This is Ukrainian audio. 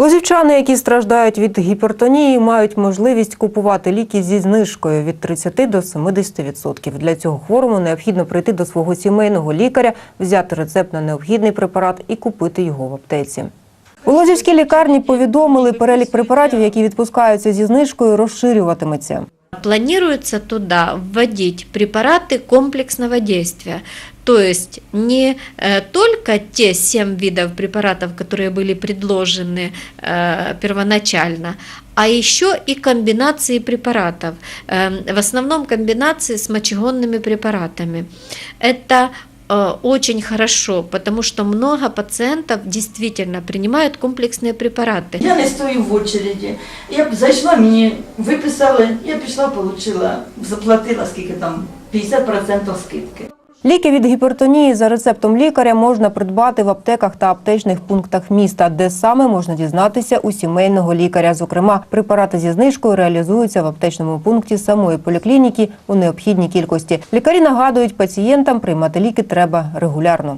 Лозівчани, які страждають від гіпертонії, мають можливість купувати ліки зі знижкою від 30 до 70%. Для цього хворому необхідно прийти до свого сімейного лікаря, взяти рецепт на необхідний препарат і купити його в аптеці. У Лозівській лікарні повідомили, перелік препаратів, які відпускаються зі знижкою, розширюватиметься. Планируется туда вводить препараты комплексного действия. То есть не э, только те семь видов препаратов, которые были предложены э, первоначально, а еще и комбинации препаратов. Э, в основном комбинации с мочегонными препаратами. Это очень хорошо, потому что много пациентов действительно принимают комплексные препараты. Я не стою в очереді. Я зайшла, мені виписали, я пішла, отримала, заплатила скільки там, 50% скидки. Ліки від гіпертонії за рецептом лікаря можна придбати в аптеках та аптечних пунктах міста, де саме можна дізнатися у сімейного лікаря. Зокрема, препарати зі знижкою реалізуються в аптечному пункті самої поліклініки у необхідній кількості. Лікарі нагадують, пацієнтам приймати ліки треба регулярно.